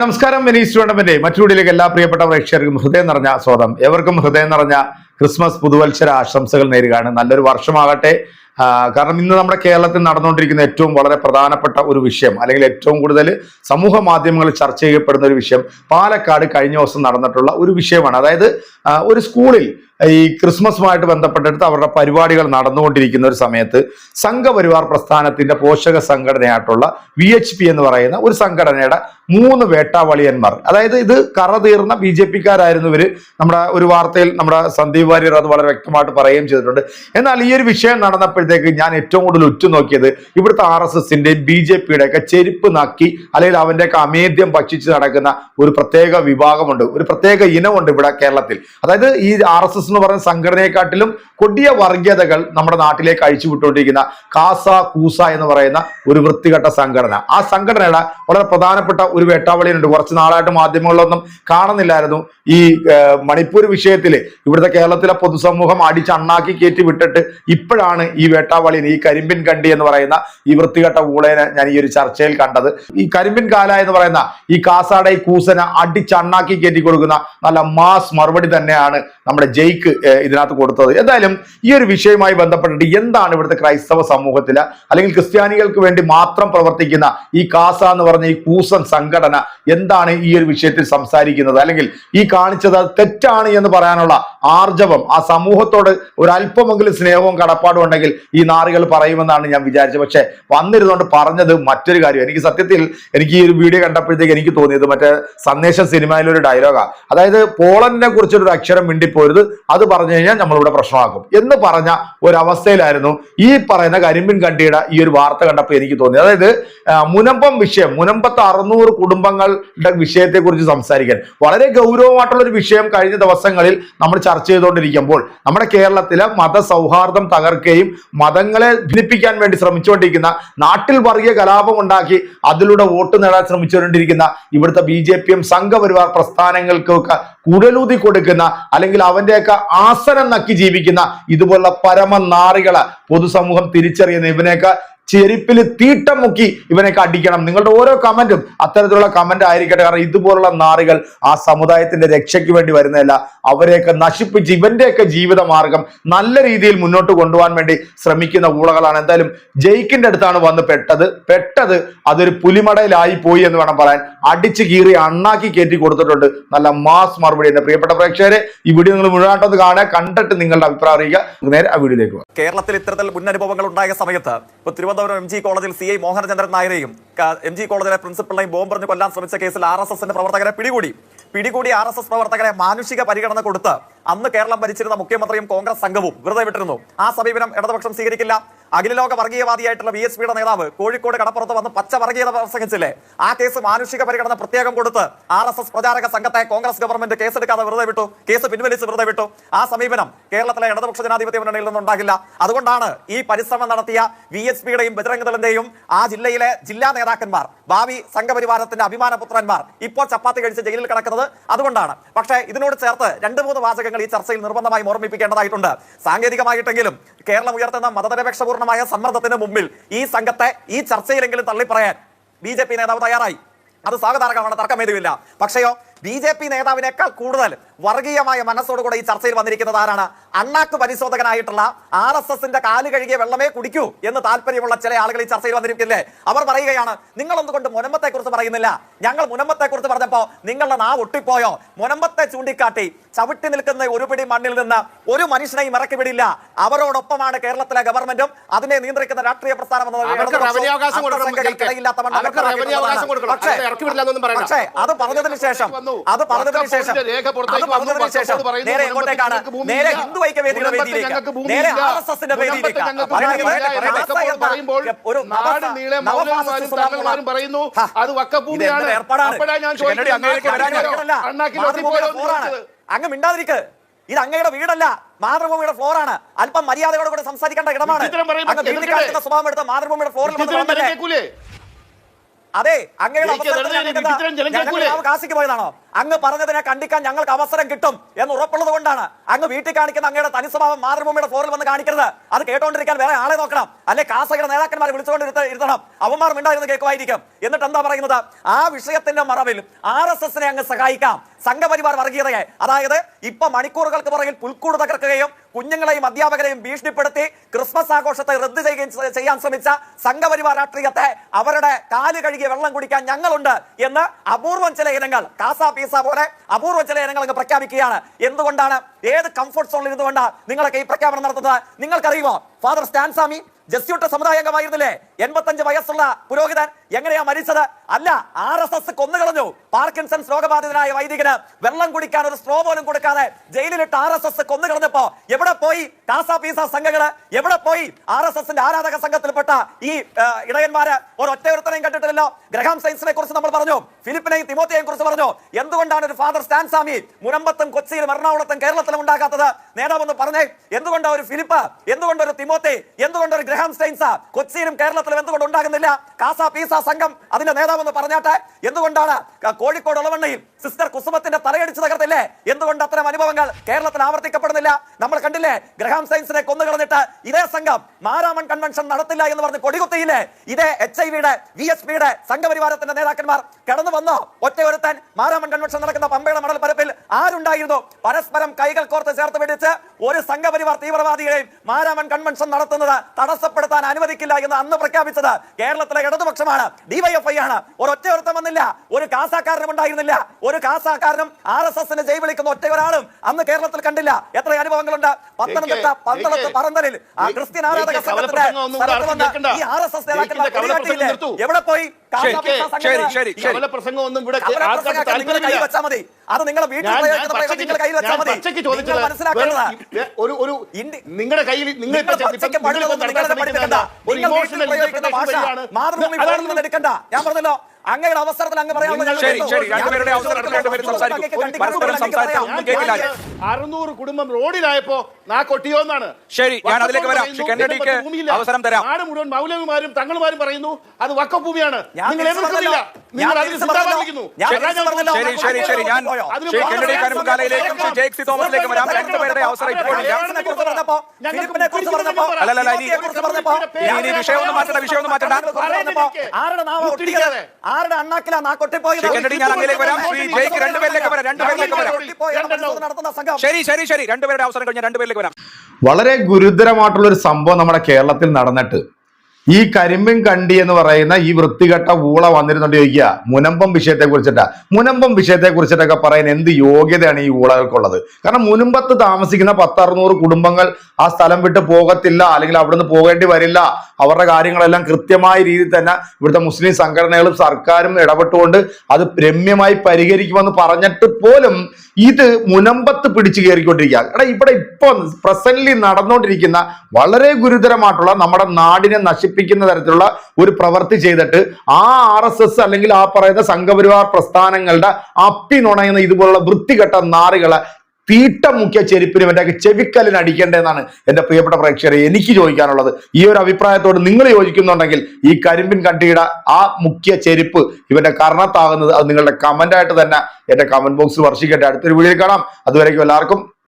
നമസ്കാരം Venice tournament മറ്റൊരുടിയിലേക്ക് എല്ലാ പ്രിയപ്പെട്ട പ്രേക്ഷകർക്കും ഹൃദയം നിറഞ്ഞ സ്വാഗതം. എവർക്കും ഹൃദയം നിറഞ്ഞ ക്രിസ്മസ് പുതുവത്സര ആശംസകൾ നേരുകയാണ്. നല്ലൊരു വർഷമാകട്ടെ. കാരണം ഇന്ന് നമ്മുടെ കേരളത്തിൽ നടന്നുകൊണ്ടിരിക്കുന്ന ഏറ്റവും വളരെ പ്രധാനപ്പെട്ട ഒരു വിഷയം അല്ലെങ്കിൽ ഏറ്റവും കൂടുതൽ സമൂഹ മാധ്യമങ്ങളിൽ ചർച്ച ചെയ്യപ്പെടുന്ന ഒരു വിഷയം പാലക്കാട് കഴിഞ്ഞ ദിവസം നടന്നിട്ടുള്ള ഒരു വിഷയമാണ്. അതായത് ഒരു സ്കൂളിൽ ഈ ക്രിസ്മസുമായിട്ട് ബന്ധപ്പെട്ടെടുത്ത് അവരുടെ പരിപാടികൾ നടന്നുകൊണ്ടിരിക്കുന്ന ഒരു സമയത്ത് സംഘപരിവാർ പ്രസ്ഥാനത്തിന്റെ പോഷക സംഘടനയായിട്ടുള്ള വി എച്ച് പി എന്ന് പറയുന്ന ഒരു സംഘടനയുടെ മൂന്ന് വേട്ടാവളിയന്മാർ. അതായത് ഇത് കറ തീർന്ന ബി ജെ പിക്കാരായിരുന്നു ഇവർ. നമ്മുടെ ഒരു വാർത്തയിൽ നമ്മുടെ സന്ദീപ് വാര്യർ അത് വളരെ വ്യക്തമായിട്ട് പറയുകയും ചെയ്തിട്ടുണ്ട്. എന്നാൽ ഈ ഒരു വിഷയം നടന്നപ്പോഴത്തേക്ക് ഞാൻ ഏറ്റവും കൂടുതൽ ഉറ്റുനോക്കിയത് ഇവിടുത്തെ ആർ എസ് എസിന്റെയും ബി ജെ പിയുടെ ഒക്കെ ചെരുപ്പ് നക്കി അല്ലെങ്കിൽ അവന്റെയൊക്കെ അമേദ്യം ഭക്ഷിച്ച് നടക്കുന്ന ഒരു പ്രത്യേക വിഭാഗമുണ്ട്. ഒരു പ്രത്യേക ഇനമുണ്ട് ഇവിടെ കേരളത്തിൽ. അതായത് ഈ ആർ എസ് എസ് എന്ന് പറയുന്ന സംഘടനയെക്കാട്ടിലും കൊടിയ വർഗീയതകൾ നമ്മുടെ നാട്ടിലേക്ക് അഴിച്ചു വിട്ടുകൊണ്ടിരിക്കുന്ന കാസ കൂസ എന്ന് പറയുന്ന ഒരു വൃത്തികെട്ട സംഘടന. ആ സംഘടനയുടെ വളരെ പ്രധാനപ്പെട്ട ഒരു വേട്ടാവളിയുണ്ട് കുറച്ച് നാളായിട്ട് മാധ്യമങ്ങളിലൊന്നും കാണുന്നില്ലായിരുന്നു. ഈ മണിപ്പൂർ വിഷയത്തിൽ ഇവിടുത്തെ കേരളത്തിലെ പൊതുസമൂഹം അടിച്ചണ്ണാക്കി കയറ്റി വിട്ടിട്ട് ഇപ്പോഴാണ് ഈ വേട്ടാവളിയിൽ ഈ കരിമ്പിൻ കണ്ടി എന്ന് പറയുന്ന ഈ വൃത്തികെട്ട ഊളേനെ ഞാൻ ഈ ഒരു ചർച്ചയിൽ കണ്ടത്. ഈ കരിമ്പിൻ കാല എന്ന് പറയുന്ന ഈ കാസാടെ കൂസനെ കൂസന അടിച്ച് അണ്ണാക്കി കയറ്റി കൊടുക്കുന്ന നല്ല മാസ് മറുപടി തന്നെയാണ് നമ്മുടെ ജയ്ക്ക് ഏർ, ഇതിനകത്ത് കൊടുത്തത്. എന്തായാലും ഈ ഒരു വിഷയവുമായി ബന്ധപ്പെട്ടിട്ട് എന്താണ് ഇവിടുത്തെ ക്രൈസ്തവ സമൂഹത്തിൽ അല്ലെങ്കിൽ ക്രിസ്ത്യാനികൾക്ക് വേണ്ടി മാത്രം പ്രവർത്തിക്കുന്ന ഈ കാസ എന്ന് പറഞ്ഞ ഈ കൂസൻ സംഘടന എന്താണ് ഈ ഒരു വിഷയത്തിൽ സംസാരിക്കുന്നത്? അല്ലെങ്കിൽ ഈ കാണിച്ചത് തെറ്റാണ് എന്ന് പറയാനുള്ള ആർജവം ആ സമൂഹത്തോട് ഒരല്പമെങ്കിലും സ്നേഹവും കടപ്പാടും ഉണ്ടെങ്കിൽ ഈ നാറുകൾ പറയുമെന്നാണ് ഞാൻ വിചാരിച്ചത്. പക്ഷെ വന്നിരുന്നുകൊണ്ട് പറഞ്ഞത് മറ്റൊരു കാര്യം എനിക്ക് സത്യത്തിൽ എനിക്ക് ഈ ഒരു വീഡിയോ കണ്ടപ്പോഴത്തേക്ക് എനിക്ക് തോന്നിയത് മറ്റേ സന്ദേശം സിനിമയിലൊരു ഡയലോഗാ അതായത് പോളണ്ടിനെ കുറിച്ചൊരു അക്ഷരം മിണ്ടിപ്പോരുത്. അത് പറഞ്ഞു കഴിഞ്ഞാൽ നമ്മളിവിടെ പ്രശ്നമാക്കും. എന്ന് പറഞ്ഞ ഒരവസ്ഥയിലായിരുന്നു ഈ പറയുന്ന കരിമ്പിൻ കണ്ടിയുടെ ഈ ഒരു വാർത്ത കണ്ടപ്പോൾ എനിക്ക് തോന്നി. അതായത് മുനമ്പം വിഷയം മുനമ്പത്ത് അറുന്നൂറ് കുടുംബങ്ങളുടെ വിഷയത്തെക്കുറിച്ച് സംസാരിക്കാൻ. വളരെ ഗൗരവമായിട്ടുള്ള ഒരു വിഷയം കഴിഞ്ഞ ദിവസങ്ങളിൽ നമ്മൾ ചർച്ച ചെയ്തുകൊണ്ടിരിക്കുമ്പോൾ നമ്മുടെ കേരളത്തിലെ മതസൗഹാർദ്ദം തകർക്കുകയും മതങ്ങളെ ഭിന്നിപ്പിക്കാൻ വേണ്ടി ശ്രമിച്ചുകൊണ്ടിരിക്കുന്ന നാട്ടിൽ വർഗീയ കലാപം ഉണ്ടാക്കി അതിലൂടെ വോട്ട് നേടാൻ ശ്രമിച്ചുകൊണ്ടിരിക്കുന്ന ഇവിടുത്തെ ബി ജെ പിയും സംഘപരിവാർ പ്രസ്ഥാനങ്ങൾക്കൊക്കെ കുടലൂതി കൊടുക്കുന്ന അല്ലെങ്കിൽ അവന്റെയൊക്കെ ആസനം നക്കി ജീവിക്കുന്ന ഇതുപോലുള്ള പരമനാറികളെ പൊതുസമൂഹം തിരിച്ചറിയുന്ന ഇവനെയൊക്കെ ചെരുപ്പിൽ തീട്ടം മുക്കി ഇവനെ കടിക്കണം. നിങ്ങളുടെ ഓരോ കമന്റും അത്തരത്തിലുള്ള കമന്റ് ആയിരിക്കട്ടെ. കാരണം ഇതുപോലുള്ള നാറികൾ ആ സമുദായത്തിന്റെ രക്ഷയ്ക്ക് വേണ്ടി വരുന്നതല്ല. അവരെയൊക്കെ നശിപ്പിച്ച് ഇവന്റെയൊക്കെ ജീവിത മാർഗം നല്ല രീതിയിൽ മുന്നോട്ട് കൊണ്ടുപോകാൻ വേണ്ടി ശ്രമിക്കുന്ന ഊളകളാണ്. എന്തായാലും ജയിക്കിന്റെ അടുത്താണ് വന്ന് പെട്ടത്. പെട്ടത് അതൊരു പുലിമടയിലായി പോയി എന്ന് വേണം പറയാൻ. അടിച്ചു കീറി അണ്ണാക്കി കയറ്റി കൊടുത്തിട്ടുണ്ട്. നല്ല മാസ് മറുപടി എന്റെ പ്രിയപ്പെട്ട പ്രേക്ഷകരെ ഈ വീഡിയോ നിങ്ങൾ മുഴുവനായിട്ടൊന്ന് കാണുക. കണ്ടിട്ട് നിങ്ങളുടെ അഭിപ്രായം അറിയിക്കുക. നേരെ ആ വീഡിയോയിലേക്ക് കേരളത്തിൽ ഇത്തരത്തിൽ മുന്നനുഭവങ്ങൾ ഉണ്ടായ സമയത്ത് ഇപ്പൊ തിരുവനന്തപുരം എം ജി കോളേജിൽ സി ഐ മോഹനചന്ദ്രൻ നായരെയും എം ജി കോളേജിലെ പ്രിൻസിപ്പളിനെയും ബോംബെറിഞ്ഞ് കൊല്ലാൻ ശ്രമിച്ച കേസിൽ ആർ എസ് എസിന്റെ പ്രവർത്തകരെ പിടികൂടി. പിടികൂടി ആർ എസ് എസ് പ്രവർത്തകരെ മാനുഷിക പരിഗണന കൊടുത്ത് അന്ന് കേരളം ഭരിച്ചിരുന്ന മുഖ്യമന്ത്രിയും കോൺഗ്രസ് സംഘവും വെറുതെ വിട്ടിരുന്നു. ആ സമീപനം ഇടതുപക്ഷം സ്വീകരിക്കില്ല. അഖിലലോക വർഗീയവാദിയായിട്ടുള്ള വി എസ് പിയുടെ നേതാവ് കോഴിക്കോട് കടപ്പുറത്ത് വന്ന് പച്ച വർഗീയത പ്രസംഗിച്ചില്ലേ? ആ കേസ് മാനുഷിക പരിഗണന പ്രത്യേകം കൊടുത്ത് ആർ എസ് എസ് പ്രചാരക സംഘത്തെ കോൺഗ്രസ് ഗവൺമെന്റ് കേസെടുക്കാതെ വെറുതെ വിട്ടു കേസ് പിൻവലിച്ച് വെറുതെ വിട്ടു. ആ സമീപനം കേരളത്തിലെ ഇടതുപക്ഷ ജനാധിപത്യ മുന്നണിയിൽ നിന്നുണ്ടാകില്ല അതുകൊണ്ടാണ് ഈ പരിശ്രമം നടത്തിയ വി എസ് പിയുടെയും ബജരംഗദളിന്റെയും ആ ജില്ലയിലെ ജില്ലാ നേതാക്കന്മാർ ഭാവി സംഘപരിവാരത്തിന്റെ അഭിമാന പുത്രന്മാർ ഇപ്പോൾ ചപ്പാത്തി കഴിച്ച് ജയിലിൽ കിടക്കുന്നത് അതുകൊണ്ടാണ്. പക്ഷേ ഇതിനോട് ചേർത്ത് രണ്ട് മൂന്ന് വാചകങ്ങൾ ഈ ചർച്ചയിൽ നിർബന്ധമായും ഓർമ്മിപ്പിക്കേണ്ടതായിട്ടുണ്ട്. സാങ്കേതികമായിട്ടെങ്കിലും കേരളം ഉയർത്തുന്ന മതനിരപേക്ഷപൂർണമായ സമ്മർദ്ദത്തിന് മുമ്പിൽ ഈ സംഘത്തെ ഈ ചർച്ചയിലെങ്കിലും തള്ളിപ്പറയാൻ ബി ജെ പി നേതാവ് തയ്യാറായി. അത് സ്വാഗതാർഹമാണ് തർക്കമേതുവില്ല പക്ഷെയോ ബി ജെ പി നേതാവിനേക്കാൾ കൂടുതൽ വർഗീയമായ മനസ്സോടുകൂടെ ഈ ചർച്ചയിൽ വന്നിരിക്കുന്നത് ആരാണ്? അണ്ണാക്ക് പരിശോധകനായിട്ടുള്ള ആർ എസ് എസിന്റെ കാൽ കഴുകിയ വെള്ളമേ കുടിക്കൂ എന്ന് താല്പര്യമുള്ള ചില ആളുകൾ ഈ ചർച്ചയിൽ വന്നിരിക്കില്ലേ? അവർ പറയുകയാണ് നിങ്ങൾ എന്തുകൊണ്ട് മുനമ്പത്തെ കുറിച്ച് പറയുന്നില്ല. ഞങ്ങൾ മുനമ്പത്തെ കുറിച്ച് പറഞ്ഞപ്പോ നിങ്ങളുടെ നാവ് ഒട്ടിപ്പോയോ? മുനമ്പത്തെ ചൂണ്ടിക്കാട്ടി ചവിട്ടി നിൽക്കുന്ന ഒരു പിടി മണ്ണിൽ നിന്ന് ഒരു മനുഷ്യനെയും ഇറക്കി വിടില്ല. അവരോടൊപ്പമാണ് കേരളത്തിലെ ഗവൺമെന്റും അതിനെ നിയന്ത്രിക്കുന്ന രാഷ്ട്രീയ പ്രസ്ഥാനം. പക്ഷേ അത് പറഞ്ഞതിന് ശേഷം അത് പറഞ്ഞതിന് ശേഷം അത് ശേഷം നേരെ എങ്ങോട്ടേക്കാണ് നേരെ ഹിന്ദു ഐക്യവേദിയുടെ വേദിയിലേക്ക്. നേരെ. ആർ എസ് എസിന്റെ വേദിയിലേക്ക്. ഒരു പറയുന്നു അത് വക്കഭൂമിയാണ് ഏർപ്പാടാണ്? ഞാൻ ചോദിക്കുന്നത്. അങ്ങ് മിണ്ടാതിരിക്ക്. ഇത് അങ്ങയുടെ വീടല്ല മാതൃഭൂമിയുടെ ഫ്ലോറാണ് അല്പം മര്യാദയോടെ കൂടെ സംസാരിക്കേണ്ട ഇടമാണ്. സ്വഭാവം എടുത്ത മാതൃഭൂമിയുടെ ഫ്ലോറിൽ വന്ന് വിചിത്രം വന്നല്ലേ? കേൾക്കൂലേ അതെ അങ്ങനെയുള്ള കാശിക്ക് പോയതാണോ? അങ്ങ് പറഞ്ഞതിനെ കണ്ടിക്കാൻ ഞങ്ങൾക്ക് അവസരം കിട്ടും എന്ന് ഉറപ്പുള്ളത് കൊണ്ടാണ്. അങ്ങ് വീട്ടിൽ കാണിക്കുന്ന അങ്ങയുടെ തനിസ്വഭാവം മാതൃഭൂമിയുടെ ഫോറിൽ വന്ന് കാണിക്കരുത്. അത് കേട്ടോണ്ടിരിക്കാൻ വേറെ ആളെ നോക്കണം. അല്ലെ കാസയുടെ നേതാക്കന്മാരെ വിളിച്ചുകൊണ്ട് ഇരുത്ത- ഇരുത്തണം. അവന്മാർ മിണ്ടായിരുന്നു കേൾക്കുമായിരിക്കും. എന്നിട്ട് എന്താ പറയുന്നത്? ആ വിഷയത്തിന്റെ മറവിൽ ആർ എസ് എസിനെ അങ്ങ് സഹായിക്കാം. സംഘപരിവാർ വർഗീയതയെ. അതായത് ഇപ്പൊ മണിക്കൂറുകൾക്ക് പുറകിൽ പുൽക്കൂട് തകർക്കുകയും കുഞ്ഞുങ്ങളെയും അധ്യാപകരെയും ഭീഷണിപ്പെടുത്തി ക്രിസ്മസ് ആഘോഷത്തെ റദ്ദ് ചെയ്യുകയും ചെയ്യാൻ ശ്രമിച്ച സംഘപരിവാർ രാഷ്ട്രീയത്തെ അവരുടെ കാൽ കഴുകിയ വെള്ളം കുടിക്കാൻ ഞങ്ങളുണ്ട് എന്ന് അപൂർവം ചില ഇനങ്ങൾ കാസ പീസ പോലെ അപൂർവം ചില ഇനങ്ങൾ അങ്ങ് പ്രഖ്യാപിക്കുകയാണ്. എന്തുകൊണ്ടാണ്? ഏത് കംഫർട്ട് സോണിൽ ഇരുന്നുകൊണ്ടാണ് നിങ്ങളൊക്കെ ഈ പ്രഖ്യാപനം നടത്തുന്നത്? നിങ്ങൾക്കറിയുമോ? ഫാദർ സ്റ്റാൻസാമി ജസ്യൂട്ട സമുദായാംഗമായിരുന്നില്ലേ എൺപത്തഞ്ച് വയസ്സുള്ള പുരോഹിതൻ എങ്ങനെയാ മരിച്ചത്? അല്ല ആർ എസ് എസ് കൊന്നുകളഞ്ഞു പാർക്കിൻസൺസ് രോഗബാധിതനായ വൈദികന് വെള്ളം കുടിക്കാൻ ഒരു സ്ട്രോ പോലും കൊടുക്കാതെ ജയിലിലിട്ട് ആർ എസ് എസ് കൊന്നുകളഞ്ഞപ്പോ എവിടെ പോയി കാസ പീസ സംഘങ്ങൾ? എവിടെ പോയി ആർ എസ് എസിന്റെ ആരാധക സംഘത്തിൽപ്പെട്ട ഈ ഇടയന്മാര്? ഒരൊറ്റ ഒരുത്തനെയും കണ്ടിട്ടില്ലല്ലോ. ഗ്രഹാം സയൻസിനെ കുറിച്ച് നമ്മൾ പറഞ്ഞു. ഫിലിപ്പിനെയും തിമോത്തിയെയും കുറിച്ച് പറഞ്ഞു. എന്തുകൊണ്ടാണ് ഒരു ഫാദർ സ്റ്റാൻസാമി മുരമ്പത്തും കൊച്ചിയിലും എറണാകുളത്തും കേരളത്തിലും ഉണ്ടാകാത്തത്? നേതാവെന്ന് പറഞ്ഞേ. എന്തുകൊണ്ടാണ് ഒരു ഫിലിപ്പ്? എന്തുകൊണ്ട് ഒരു തിമോത്തി? എന്തുകൊണ്ട് ഒരു ഗ്രഹാം സ്റ്റൈൻസ് കൊച്ചിയിലും കേരളത്തിലും എന്തുകൊണ്ട് ഉണ്ടാകുന്നില്ല? കാസ പീസ സംഘം അതിന്റെ നേതാവെന്ന് പറഞ്ഞാട്ടെ? എന്തുകൊണ്ടാണ് കോഴിക്കോട് ഉളവണ്ണയിൽ സിസ്റ്റർ കുസുമത്തിന്റെ തലയടിച്ചു തകർത്തില്ലേ? എന്തുകൊണ്ട് അത്തരം അനുഭവങ്ങൾ കേരളത്തിൽ ആവർത്തിക്കപ്പെടുന്നില്ല? നമ്മൾ കണ്ടില്ലേ ഗ്രഹാം സയൻസിനെ കൊന്നുകളഞ്ഞിട്ട് ഇതേ സംഘം മാരാമൺ കൺവെൻഷൻ നടത്തില്ല എന്ന് പറഞ്ഞ് കൊടികുത്തിയില്ലേ? ഇതേ എച്ച് ഐ വിയുടെ വി എസ് പിയുടെ സംഘപരിവാരത്തിന്റെ നേതാക്കന്മാർ കടന്നു വന്നോ? ഒറ്റ ഒരുത്തൻ മാരാമൺ കൺവെൻഷൻ നടക്കുന്ന പമ്പയുടെ മണൽ പരപ്പിൽ ആരുണ്ടായിരുന്നു? പരസ്പരം കൈകൾ കോർത്ത് ചേർത്ത് പിടിച്ച് ഒരു സംഘപരിവാർ തീവ്രവാദികളെയും മാരാമൺ കൺവെൻഷൻ നടത്തുന്നത് തടസ്സപ്പെടുത്താൻ അനുവദിക്കില്ല എന്ന് അന്ന് പ്രഖ്യാപിച്ചത് കേരളത്തിലെ ഇടതുപക്ഷമാണ്. ഡിവൈഎഫ്ഐ ആണ്. ഒരു ഒരുത്തം വന്നില്ല. ഒരു കാസാക്കാരനും ഉണ്ടായിരുന്നില്ല. ഒരു കാസാക്കാരനും ആർ എസ് എസിന് ജയ് വിളിക്കുന്ന ഒറ്റ ഒരാളും അന്ന് കേരളത്തിൽ കണ്ടില്ല. എത്ര അനുഭവങ്ങളുണ്ട്? പത്തനംതിട്ട പന്തളത്ത് പറന്തലിൽ ക്രിസ്ത്യൻ ആരാധക സംഘത്തിന്റെ. ഈ ആർ എസ് എസ് നിർത്തൂ. എവിടെ പോയി? പ്രസംഗം ഒന്നും ഇവിടെ അവരെ ആൾക്കാർക്ക് പ്രസംഗിക്കാൻ നിങ്ങൾ കൈ താല്പര്യമില്ല. വെച്ചാൽ മതി. അത് നിങ്ങളെ വീട്ടിൽ മനസ്സിലാക്കേണ്ടത്. ഒരു ഒരു നിങ്ങളുടെ കയ്യിൽ നിങ്ങൾ മാതൃഭൂമി എടുക്കണ്ട. ഞാൻ പറഞ്ഞല്ലോ അങ്ങയുടെ അവസരത്തിൽ അങ്ങ് പറയാൻ ശരി, ശരി. രണ്ടുപേരുടെ അവസരത്തിൽ രണ്ടുപേരും സംസാരിക്കൂ. പരസ്പരം സംസാരിച്ചാൽ ഒന്നും കേൾക്കില്ല. അറുന്നൂറ് കുടുംബം റോഡിലായപ്പോ നാ കൊട്ടിയോന്നാണ് ശരി, ഞാൻ അതിലേക്ക് വരാം. കെന്നഡിക്ക് അവസരം തരാം. നാട് മുഴുവൻ മൗലവിമാരും തങ്ങളുമാരും പറയുന്നു. അത് വക്കഭൂമിയാണ് ഭൂമിയാണ് നിങ്ങൾ എതിർക്കുന്നില്ല നിങ്ങൾ അതിന്. ശരി ശരി ശരി. ഞാൻ കെന്നഡി ശ്രീ തോമസിലേക്കും വരാം. രണ്ടുപേരുടെ അവസരം അല്ലല്ല, മാറ്റണ്ട, ആരുടെ നാമം ആരുടെ അണ്ണാക്കിലാ നാ കൊട്ടിപ്പോയത് ശ്രീ ഞാൻ അങ്ങയിലേക്ക് വരാം. ശ്രീ ശരി ശരി ശരി രണ്ടുപേരുടെ അവസരം കഴിഞ്ഞ രണ്ടുപേരിലേക്ക് വരാം. വളരെ ഗുരുതരമായിട്ടുള്ള ഒരു സംഭവം നമ്മുടെ കേരളത്തിൽ നടന്നിട്ട്. ഈ കരിമ്പിൻ കണ്ടി എന്ന് പറയുന്ന ഈ വൃത്തികെട്ട ഊള വന്നിരുന്നുണ്ട് ചോദിക്കുക. മുനമ്പം വിഷയത്തെ കുറിച്ചിട്ടാ മുനമ്പം വിഷയത്തെ കുറിച്ചിട്ടൊക്കെ പറയാൻ എന്ത് യോഗ്യതയാണ് ഈ ഊളകൾക്കുള്ളത്? കാരണം മുനമ്പത്ത് താമസിക്കുന്ന പത്തറുന്നൂറ് കുടുംബങ്ങൾ ആ സ്ഥലം വിട്ട് പോകത്തില്ല അല്ലെങ്കിൽ അവിടുന്ന് പോകേണ്ടി വരില്ല. അവരുടെ കാര്യങ്ങളെല്ലാം കൃത്യമായ രീതിയിൽ തന്നെ ഇവിടുത്തെ മുസ്ലിം സംഘടനകളും സർക്കാരും ഇടപെട്ടുകൊണ്ട് അത് രമ്യമായി പരിഹരിക്കുമെന്ന് പറഞ്ഞിട്ട് പോലും ഇത് മുനമ്പത്ത് പിടിച്ചു കയറിക്കൊണ്ടിരിക്കുക എടാ ഇവിടെ ഇപ്പൊ പ്രസന്റ്ലി നടന്നുകൊണ്ടിരിക്കുന്ന വളരെ ഗുരുതരമായിട്ടുള്ള നമ്മുടെ നാടിനെ നശിപ്പിക്കുന്ന തരത്തിലുള്ള ഒരു പ്രവൃത്തി ചെയ്തിട്ട് ആ ആർ എസ് എസ് അല്ലെങ്കിൽ ആ പറയുന്ന സംഘപരിവാർ പ്രസ്ഥാനങ്ങളുടെ അപ്പി നുണയുന്ന ഇതുപോലുള്ള വൃത്തികെട്ട നാറുകളെ തീട്ടം മുക്കിയ ചെരുപ്പിന് മറ്റേ ചെവിക്കല്ലിന് അടിക്കേണ്ടതെന്നാണ് എന്റെ പ്രിയപ്പെട്ട പ്രേക്ഷകരെ എനിക്ക് ചോദിക്കാനുള്ളത്. ഈ ഒരു അഭിപ്രായത്തോട് നിങ്ങൾ യോജിക്കുന്നുണ്ടെങ്കിൽ ഈ കരിമ്പിൻ കണ്ടിയുടെ ആ മുഖ്യ ചെരുപ്പ് ഇവന്റെ കർണത്താകുന്നത് അത് നിങ്ങളുടെ കമന്റായിട്ട് തന്നെ എന്റെ കമന്റ് ബോക്സിൽ വർഷിക്കട്ടെ. അടുത്തൊരു വീഡിയോ കാണാം. അതുവരേക്കും എല്ലാവർക്കും